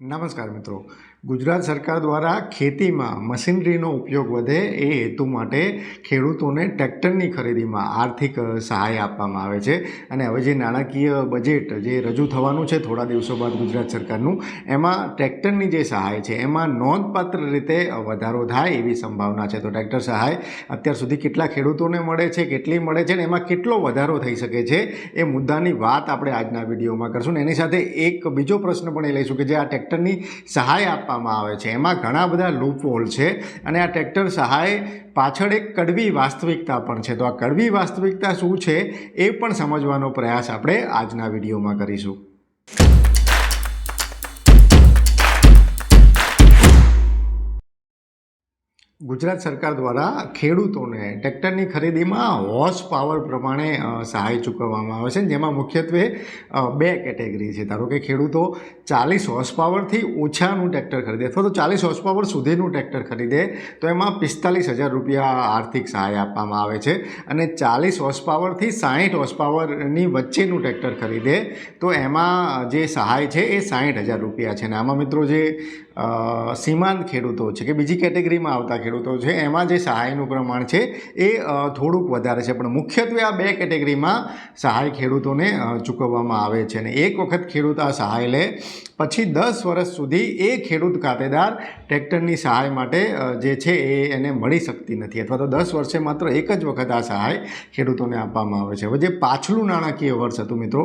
નમસ્કાર મિત્રો. ગુજરાત સરકાર દ્વારા ખેતીમાં મશીનરીનો ઉપયોગ વધે એ હેતુ માટે ખેડૂતોને ટ્રેક્ટરની ખરીદીમાં આર્થિક સહાય આપવામાં આવે છે. અને હવે જે નાણાકીય બજેટ જે રજૂ થવાનું છે થોડા દિવસો બાદ ગુજરાત સરકારનું, એમાં ટ્રેક્ટરની જે સહાય છે, એમાં નોંધપાત્ર રીતે વધારો થાય એવી સંભાવના છે. તો ટ્રેક્ટર સહાય અત્યાર સુધી કેટલા ખેડૂતોને મળે છે, કેટલી મળે છે ને એમાં કેટલો વધારો થઈ શકે છે એ મુદ્દાની વાત આપણે આજના વિડીયોમાં કરશું. ને એની સાથે એક બીજો પ્રશ્ન પણ એ લઈશું કે જે આ ટ્રેક્ટરની સહાય આપવામાં આવે છે. એમાં ઘણા બધા લૂપ હોલ છે અને આ ટ્રેક્ટર સહાય પાછળ એક કડવી વાસ્તવિકતા પણ છે. તો આ કડવી વાસ્તવિકતા શું છે એ પણ સમજવાનો પ્રયાસ આપણે આજના વિડીયોમાં કરીશું. ગુજરાત સરકાર દ્વારા ખેડૂતોને ટ્રેક્ટરની ખરીદીમાં હોર્સ પાવર પ્રમાણે સહાય ચૂકવવામાં આવે છે. જેમાં મુખ્યત્વે બે કેટેગરી છે. ધારો કે ખેડૂતો ચાલીસ હોર્સ પાવરથી ઓછાનું ટ્રેક્ટર ખરીદે અથવા તો ચાલીસ હોર્સ પાવર સુધીનું ટ્રેક્ટર ખરીદે, તો એમાં પિસ્તાલીસ હજાર રૂપિયા આર્થિક સહાય આપવામાં આવે છે. અને ચાલીસ હોર્સ પાવરથી સાહીઠ હોર્સ પાવરની વચ્ચેનું ટ્રેક્ટર ખરીદે, તો એમાં જે સહાય છે એ સાહીઠ હજાર રૂપિયા છે. અને આમાં મિત્રો જે સીમાંત ખેડૂતો છે, કે બીજી કેટેગરીમાં આવતા ખેડૂતો છે, એમાં જે સહાયનું પ્રમાણ છે, એ થોડુંક વધારે છે. પણ મુખ્યત્વે આ બે કેટેગરીમાં સહાય ખેડૂતોને ચૂકવવામાં આવે છે અને એક વખત ખેડૂત આ સહાય લે, પછી દસ વર્ષ સુધી એ ખેડૂત ખાતેદાર ટ્રેક્ટરની સહાય માટે જે છે એ એને મળી શકતી નથી. અથવા તો દસ વર્ષે માત્ર એક જ વખત આ સહાય ખેડૂતોને આપવામાં આવે છે. હવે જે પાછલું નાણાકીય વર્ષ હતું મિત્રો,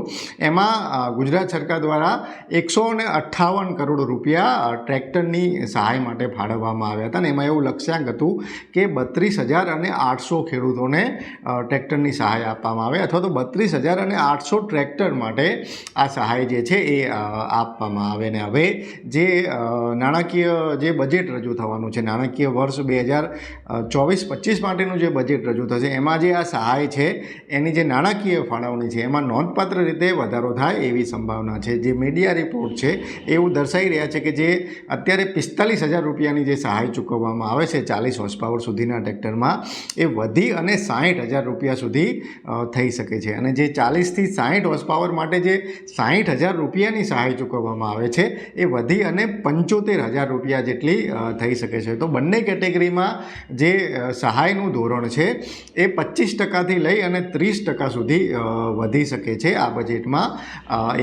એમાં ગુજરાત સરકાર દ્વારા એકસો અને અઠ્ઠાવન કરોડ રૂપિયા ટ્રેક્ટરની સહાય માટે ફાળવવામાં આવ્યા હતા અને એમાં એવું લક્ષ્યાંક હતું કે બત્રીસ હજાર અને આઠસો ખેડૂતોને ટ્રેક્ટરની સહાય આપવામાં આવે અથવા તો બત્રીસ હજાર અને આઠસો ટ્રેક્ટર માટે આ સહાય જે છે એ આપવામાં આવે ને હવે જે નાણાકીય જે બજેટ રજૂ થવાનું છે, નાણાકીય વર્ષ બે હજાર ચોવીસ પચીસ માટેનું જે બજેટ રજૂ થશે, એમાં જે આ સહાય છે, એની જે નાણાકીય ફાળવણી છે, એમાં નોંધપાત્ર રીતે વધારો થાય એવી સંભાવના છે. જે મીડિયા રિપોર્ટ છે, એવું દર્શાવી રહ્યા છે કે જે અત્યારે પિસ્તાલીસ હજાર રૂપિયાની જે સહાય ચૂકવવામાં આવે છે ચાલીસ હોર્સ પાવર સુધીના ટ્રેક્ટરમાં, એ વધી અને સાહીઠ હજાર રૂપિયા સુધી થઈ શકે છે. અને જે ચાલીસથી સાહીઠ હોર્સ પાવર માટે જે સાહીઠ હજાર રૂપિયાની સહાય ચૂકવવામાં આવે છે, એ વધી અને પંચોતેર હજાર રૂપિયા જેટલી થઈ શકે છે. તો બંને કેટેગરીમાં જે સહાયનું ધોરણ છે, એ પચીસ ટકાથી લઈ અને ત્રીસ ટકા સુધી વધી શકે છે આ બજેટમાં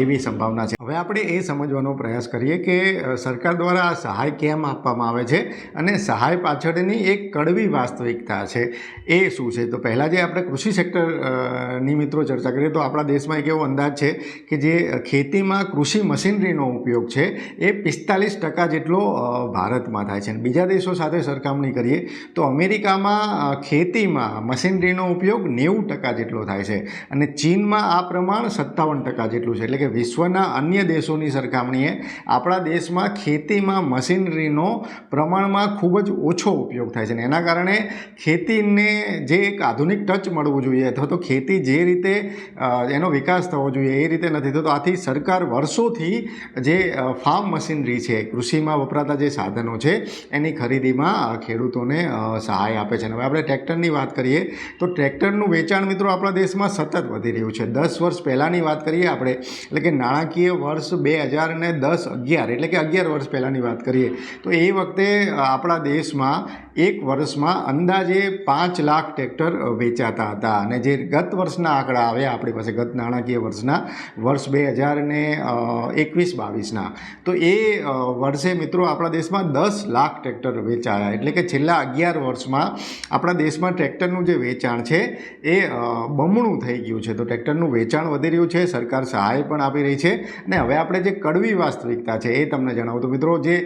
એવી સંભાવના છે. હવે આપણે એ સમજવાનો પ્રયાસ કરીએ કે સરકાર દ્વારા આ સહાય કેમ આપવામાં આવે છે અને સહાય પાછળની એક કડવી વાસ્તવિકતા છે. એ શું છે? તો પહેલાં જે આપણે કૃષિ સેક્ટર અ, મિત્રો ચર્ચા કરીએ તો આપણા દેશમાં એક એવો અંદાજ છે કે જે ખેતીમાં કૃષિ મશીનરીનો ઉપયોગ છે એ પિસ્તાલીસ ટકા જેટલો ભારતમાં થાય છે. અને બીજા દેશો સાથે સરખામણી કરીએ તો અમેરિકામાં ખેતીમાં મશીનરીનો ઉપયોગ નેવું ટકા જેટલો થાય છે અને ચીનમાં આ પ્રમાણ સત્તાવન ટકા જેટલું છે. એટલે કે વિશ્વના અન્ય દેશોની સરખામણીએ આપણા દેશમાં ખેતીમાં મશીનરીનો પ્રમાણમાં ખૂબ જ ઓછો ઉપયોગ થાય છે અને એના કારણે ખેતીને જે એક આધુનિક ટચ મળવું જોઈએ અથવા તો ખેતી જે રીતે એનો વિકાસ થવો જોઈએ એ રીતે નથી થતો. આથી સરકાર વર્ષોથી જે ફાર્મ મશીનરી છે, કૃષિમાં વપરાતા જે સાધનો છે, એની ખરીદીમાં ખેડૂતોને સહાય આપે છે. અને હવે આપણે ટ્રેક્ટરની વાત કરીએ, તો ટ્રેક્ટરનું વેચાણ મિત્રો આપણા દેશમાં સતત વધી રહ્યું છે. દસ વર્ષ પહેલાંની વાત કરીએ આપણે, એટલે કે નાણાકીય વર્ષ બે હજાર ને દસ અગિયાર, એટલે કે અગિયાર વર્ષ પહેલાંની વાત કરીએ, તો એ વખતે આપણા દેશમાં એક વર્ષમાં અંદાજે પાંચ લાખ ટ્રેક્ટર વેચાતા હતા. અને જે ગત વર્ષના આંકડા આવ્યા, આપણી પાસે ગત નાણાકીય વર્ષના, વર્ષ બે હજાર ને એકવીસ બાવીસના. તો એ વર્ષે મિત્રો આપણા દેશમાં દસ લાખ ટ્રેક્ટર વેચાયા. એટલે કે છેલ્લા અગિયાર વર્ષમાં આપણા દેશમાં ટ્રેક્ટરનું જે વેચાણ છે, એ બમણું થઈ ગયું છે. તો ટ્રેક્ટરનું વેચાણ વધી રહ્યું છે, સરકાર સહાય પણ આપી રહી છે. અને હવે આપણે જે કડવી વાસ્તવિકતા છે, એ તમને જણાવું. તો મિત્રો જે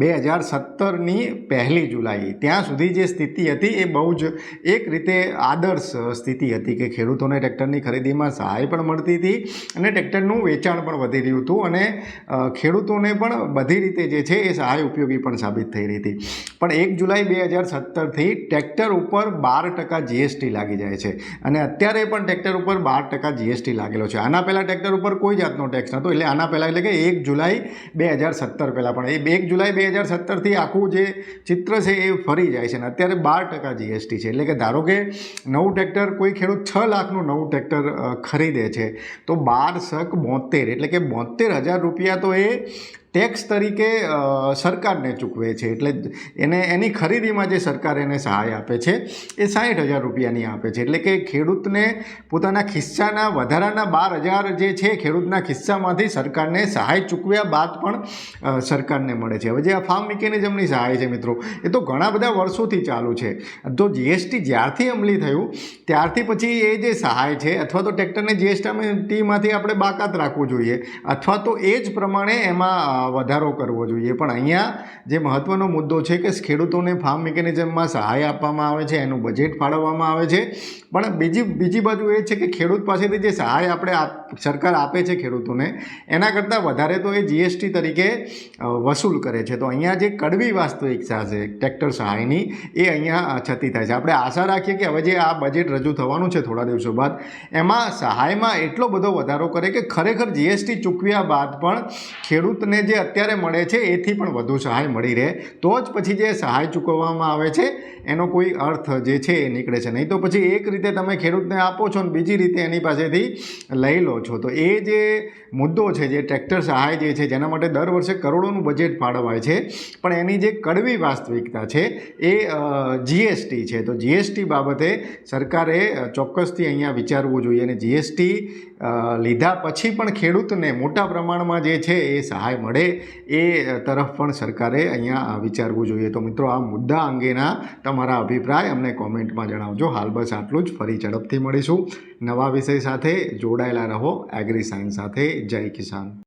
બે હજાર સત્તરની પહેલી જુલાઈ ત્યાં સુધી જે સ્થિતિ હતી એ બહુ જ એક રીતે આદર્શ સ્થિતિ હતી કે ખેડૂતોને ટ્રેક્ટરની ખરીદીમાં સહાય પણ મળતી હતી અને ટ્રેક્ટરનું વેચાણ પણ વધી રહ્યું હતું અને ખેડૂતોને પણ બધી રીતે જે છે એ સહાય ઉપયોગી પણ સાબિત થઈ રહી હતી. પણ એક જુલાઈ બે હજાર સત્તરથી ટ્રેક્ટર ઉપર બાર ટકા જીએસટી લાગી જાય છે અને અત્યારે પણ ટ્રેક્ટર ઉપર બાર ટકા જીએસટી લાગેલો છે. આના પહેલાં ટ્રેક્ટર ઉપર કોઈ જાતનો ટેક્સ નહોતો, એટલે આના પહેલાં એટલે કે એક જુલાઈ બે હજાર સત્તર પહેલાં પણ. એ એક જુલાઈ બે હજાર સત્તરથી આખું જે ચિત્ર છે એ ફરી જાય છે અને અત્યારે બાર ટકા જીએસટી છે. એટલે કે ધારો કે નવું ટ્રેક્ટર કોઈ ખેડૂત છ લાખનું નવું ટ્રેક્ટર ખરીદે છે, તો બાર શક બોતેર એટલે કે બોતેર હજાર રૂપિયા તો એ ટેક્સ તરીકે સરકારને ચૂકવે છે. એટલે એને, એની ખરીદીમાં જે સરકાર એને સહાય આપે છે, એ સાઠ હજાર રૂપિયાની આપે છે. એટલે કે ખેડૂતને પોતાના ખિસ્સાના વધારાના બાર હજાર જે છે, ખેડૂતના ખિસ્સામાંથી સરકારને સહાય ચૂકવ્યા બાદ પણ સરકારને મળે છે. હવે જે આ ફાર્મ મિકેનિઝમની સહાય છે મિત્રો, એ તો ઘણા બધા વર્ષોથી ચાલુ છે. તો જીએસટી જ્યારથી અમલી થયું, ત્યારથી પછી એ જે સહાય છે, અથવા તો ટ્રેક્ટરને જીએસટીમાંથી આપણે બાકાત રાખવું જોઈએ, અથવા તો એ જ પ્રમાણે એમાં વધારો કરવો જોઈએ. પણ અહીંયા જે મહત્ત્વનો મુદ્દો છે કે ખેડૂતોને ફાર્મ મિકેનિઝમમાં સહાય આપવામાં આવે છે, એનું બજેટ ફાળવવામાં આવે છે. પણ બીજી બીજી બાજુ એ છે કે ખેડૂત પાસેથી જે સહાય આપણે આપ, સરકાર આપે છે ખેડૂતોને, એના કરતાં વધારે તો એ જીએસટી તરીકે વસૂલ કરે છે. તો અહીંયા જે કડવી વાસ્તવિકતા છે, ટ્રેક્ટર સહાયની, એ અહીંયા છતી થાય છે. આપણે આશા રાખીએ કે હવે જે આ બજેટ રજૂ થવાનું છે થોડા દિવસો બાદ, એમાં સહાયમાં એટલો બધો વધારો કરે કે ખરેખર જીએસટી ચૂકવ્યા બાદ પણ ખેડૂતને જે અત્યારે મળે છે, એથી પણ વધુ સહાય મળી રહે. તો જ પછી જે સહાય ચૂકવવામાં આવે છે, એનો કોઈ અર્થ જે છે એ નીકળે છે. નહીં તો પછી એક રીતે તમે ખેડૂતને આપો છો ને બીજી રીતે એની પાસેથી લઈ લો છો. તો એ જે મુદ્દો છે, જે ટ્રેક્ટર સહાય જે છે, જેના માટે દર વર્ષે કરોડોનું બજેટ ફાળવાય છે, પણ એની જે કડવી વાસ્તવિકતા છે, એ જીએસટી છે. તો જીએસટી બાબતે સરકારે ચોક્કસથી અહીંયા વિચારવું જોઈએ અને જીએસટી લીધા પછી પણ ખેડૂતને મોટા પ્રમાણમાં જે છે એ સહાય મળે એ તરફ પણ સરકારે અહીંયા વિચારવું જોઈએ. તો મિત્રો, આ મુદ્દા અંગેના તમારા અભિપ્રાય અમને કોમેન્ટમાં જણાવજો. હાલ બસ આટલું જ. ફરી ઝડપથી મળીશું. નવા વિષય સાથે જોડાયેલા રહો. એગ્રી સાયન્સ સાથે. જય કિસાન.